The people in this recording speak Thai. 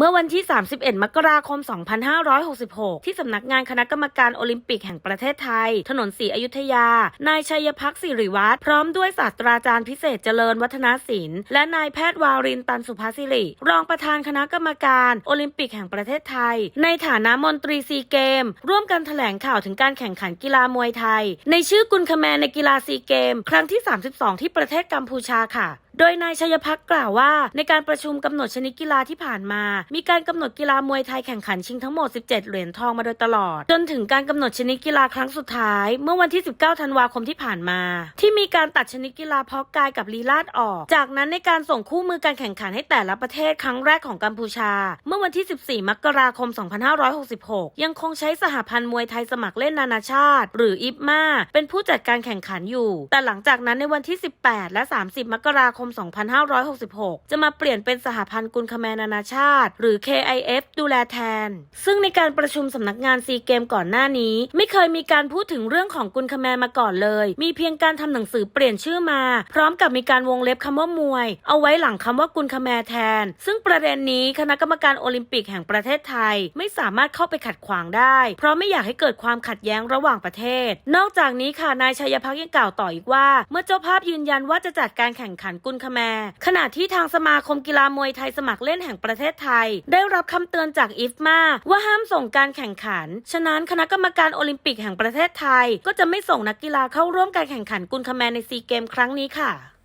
เมื่อวันที่ 31 มกราคม 2566 ที่สำนักงานคณะกรรมการโอลิมปิกแห่งประเทศไทย ถนนศรีอยุธยา นายชัยพักษ์สิริวัตรพร้อมด้วยศาสตราจารย์พิเศษเจริญวัฒนศิลป์และนายแพทย์วารินตันสุภาสิริ รองประธานคณะกรรมการโอลิมปิกแห่งประเทศไทย ในฐานะมนตรีซีเกม ร่วมกันแถลงข่าวถึงการแข่งขันกีฬามวยไทย ในชื่อกุลคแมนในกีฬาซีเกม ครั้งที่ 32 ที่ประเทศกัมพูชาค่ะ โดยนายชัยพักกล่าวว่า ในการประชุมกำหนดชนิดกีฬาที่ผ่านมามีการกำหนดกีฬามวยไทยแข่งขันชิงทั้งหมด 17 เหรียญทองมาโดยตลอด จนถึงการกำหนดชนิดกีฬาครั้งสุดท้าย เมื่อวันที่ 19 ธันวาคมที่ผ่านมา ที่มีการตัดชนิดกีฬาเพาะกายกับลีลาดออก จากนั้นในการส่งคู่มือการแข่งขันให้แต่ละประเทศครั้งแรกของกัมพูชา เมื่อวันที่ 14 มกราคม 2566 ยังคงใช้สหพันธ์มวยไทยสมัครเล่นนานาชาติ หรืออิฟมาเป็นผู้จัดการแข่งขันอยู่ แต่หลังจากนั้นในวันที่ 18 และ 30 มกราคม 2566 จะมาเปลี่ยนเป็นสหพันธ์กุลคแมนนานาชาติหรือ KIF ดูแลแทน ซึ่งในการประชุมสำนักงานซีเกมก่อนหน้านี้ ไม่เคยมีการพูดถึงเรื่องของกุลคแมมาก่อนเลย มีเพียงการทำหนังสือเปลี่ยนชื่อมา พร้อมกับมีการวงเล็บคำว่ามวย เอาไว้หลังคำว่ากุลคแมแทน ซึ่งประเด็นนี้คณะกรรมการโอลิมปิกแห่งประเทศไทย ไม่สามารถเข้าไปขัดขวางได้ เพราะไม่อยากให้เกิดความขัดแย้งระหว่างประเทศ นอกจากนี้ค่ะนายชัยพักษ์ยังกล่าวต่ออีกว่า เมื่อเจ้าภาพยืนยันว่าจะจัดการแข่งขันกุลคแมร์ขณะที่ทางสมาคมกีฬามวยไทยสมัครเล่นแห่งประเทศไทยได้รับคำเตือนจากอิฟมาว่าห้ามส่งการแข่งขัน ฉะนั้นคณะกรรมการโอลิมปิกแห่งประเทศไทย ก็จะไม่ส่งนักกีฬาเข้าร่วมการแข่งขันกุลคแมนในซีเกมครั้งนี้ค่ะ